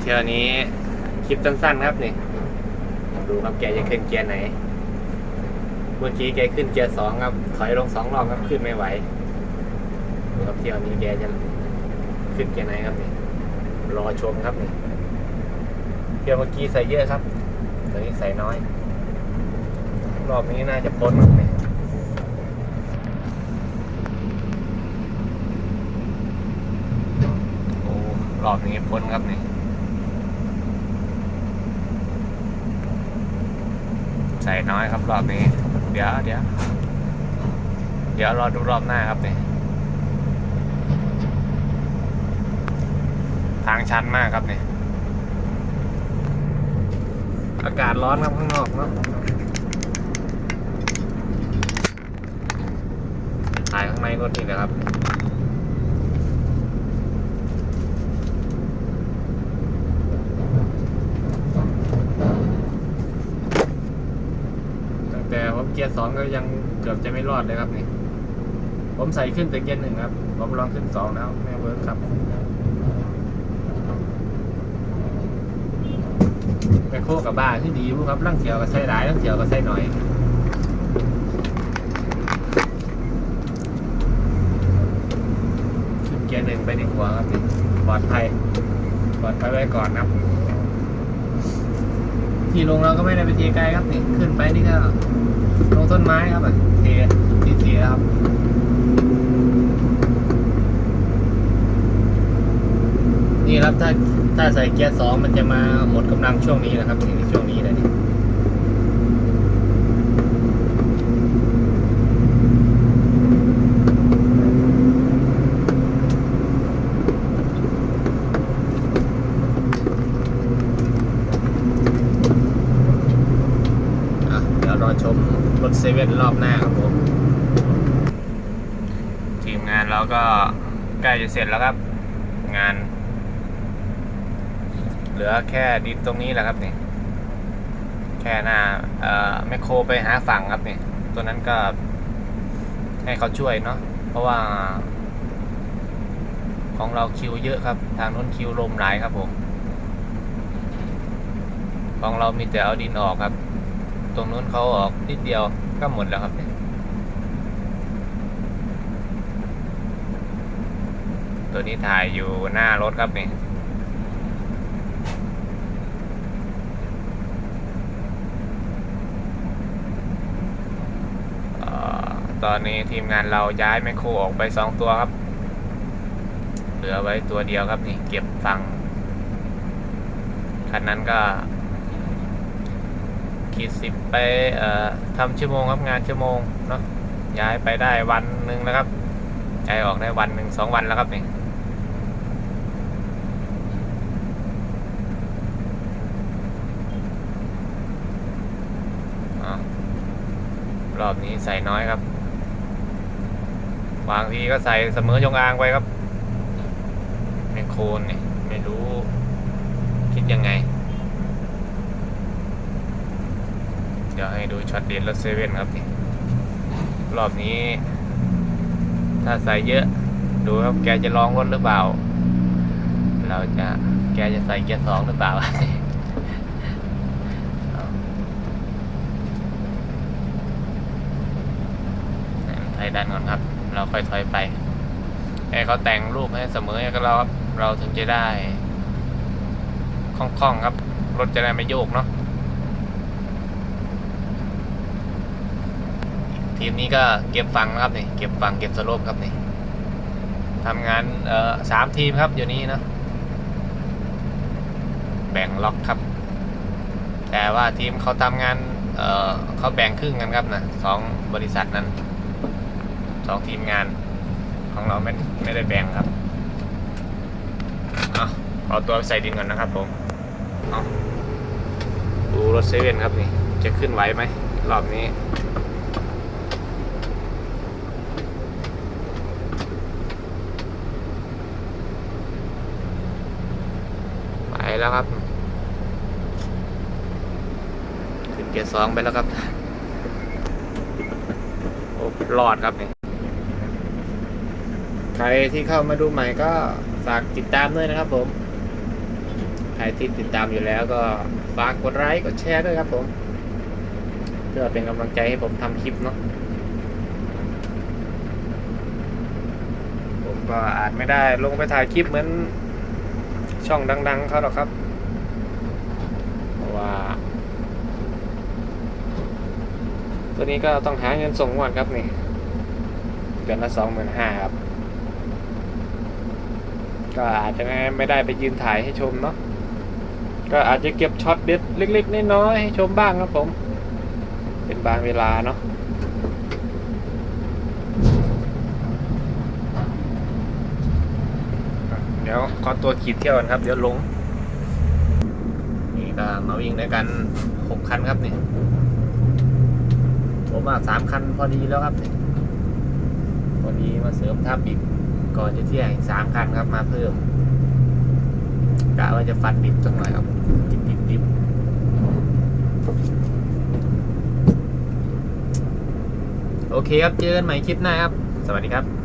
เที่ยวนี้คลิปสั้นๆครับนี่ ดูครับแกจะขึ้นเกียร์ไหน เมื่อกี้แกขึ้นเกียร์สองครับ ถอยลงสองรอบครับขึ้นไม่ไหวดูครับเที่ยวนี้แกจะขึ้นเกียร์ไหนครับนี่รอชมครับนี่เที่ยวเมื่อกี้ใส่เยอะครับตอนนี้ใส่น้อย รอบนี้น่าจะพ้นครับนี่รอบนี้พ้นครับนี่ ส่น้อยครับรอบนี้ เดี๋ยวเดี๋ยวเดี๋ยวรอดูรอบหน้าครับนี่ทางชันมากครับนี่อากาศร้อนครับข้างนอกเนาะถ่ายข้างในรถนี่นะครับ ตั้งแต่ผมเกียร์สองก็ยังเกือบจะไม่รอดเลยครับนี่ผมใส่ขึ้นแต่เกียร์หนึ่งครับผมลองขึ้นสองแล้วไม่เวิร์กครับไปโคกับบ้าที่ดีรู้ครับร่างเขียวก็ใส่หลายร่างเขียวก็ใส่หน่อยขึ้นเกียร์หนึ่งไปดีกว่าครับปลอดภัยปลอดภัยไว้ก่อนครับ ที่ลงเราก็ไม่ได้ไปเทไกลครับนี่ขึ้นไปนี่ก็ลงต้นไม้ครับอะเททีเทครับนี่ครับถ้าถ้าใส่เกียร์สองมันจะมาหมดกำลังช่วงนี้นะครับนี่ช่วงนี้เลยนี่อะเดี๋ยวรอชมรถ เซเว่นรอบหน้าครับผม ทีมงานเราก็ใกล้จะเสร็จแล้วครับ งาน เหลือแค่ดินตรงนี้แหละครับนี่แค่หน้าเอ่อแมคโครไปหาฝั่งครับนี่ตัวนั้นก็ให้เขาช่วยเนาะเพราะว่า ของเราคิวเยอะครับ ทางนู้นคิวลมหลายครับผมของเรามีแต่เอาดินออกครับ ตรงนู้นเขาออกนิดเดียว ก็หมดแล้วครับเนี่ยตัวนี้ถ่ายอยู่หน้ารถครับนี่ตอนนี้ทีมงานเราย้ายแมคโครออกไปสองตัวครับ เหลือไว้ตัวเดียวครับนี่เก็บฟังคันนั้นก็ ขีดสิบไปทำชั่วโมงครับงานชั่วโมงเนาะย้ายไปได้วันหนึ่งแล้วครับย้ายออกได้วันหนึ่งสองวันแล้วครับนี่อะรอบนี้ใส่น้อยครับบางทีก็ใส่เสมอยงอางไปครับแมคโคนเนี่ยไม่รู้คิดยังไง เดี๋ยว ให้ดูช็อตเด็ดรถเซเว่นครับนี่รอบนี้ ถ้าใส่เยอะ ดูครับแกจะลองรถหรือเปล่า เราจะแกจะใส่เกียร์สองหรือเปล่าไทยดันก่อนครับ เราค่อยถอยไปให้เขาแต่งรูปให้เสมอกับเราครับ เราถึงจะได้คล่องๆครับ รถจะได้ไม่โยกเนาะ ที มนี้ก็เก็บฟังนะครับนี่เก็บฟังเก็บสโลปครับนี่ทำงานเอ่อสามทีมครับอยู่นี้เนาะแบ่งล็อกครับ แต่ว่าทีมเขาทำงานเอ่อเขาแบ่งครึ่งกันครับนะสองบริษัทนั้นสองทีมงานของเราไม่ไม่ได้แบ่งครับเอาเอาตัวใส่ดินก่อนนะครับผมเอาดูรถเซเว่นครับนี่จะขึ้นไหวไหมรอบนี้ แล้วครับ ขึ้นเกียร์สองไปแล้วครับ โอ้รอดครับนี่ใครที่เข้ามาดูใหม่ก็ฝากติดตามด้วยนะครับผม ใครที่ติดตามอยู่แล้วก็ฝากกดไลค์กดแชร์ด้วยครับผม เพื่อเป็นกำลังใจให้ผมทำคลิปเนาะผมก็อาจไม่ได้ลงไปถ่ายคลิปเหมือน ช่องดัง ๆเขาหรอกครับว่า ตัวนี้ก็ต้องหาเงินส่งงวดครับนี่เดือนละสองหมื่นห้าครับ ก็อาจจะไม่ได้ไปยืนถ่ายให้ชมเนาะก็อาจจะเก็บช็อตเด็ดเล็ก ๆ น้อยๆให้ชมบ้างครับผม เป็นบางเวลาเนาะ เดี๋ยว ขอตัวขีดเที่ยวกันครับ เดี๋ยวลง นี่ก็มาวิ่งด้วยกันหกคันครับนี่ผมว่าสามคันพอดีแล้วครับนี่พอดีมาเสริมทับอีกก่อนจะเที่ยงสามคันครับมาเพิ่มกะว่าจะฟันดิบสักหน่อยครับดิบดิบดิบโอเคครับเจอกันใหม่คลิปหน้าครับ สวัสดีครับ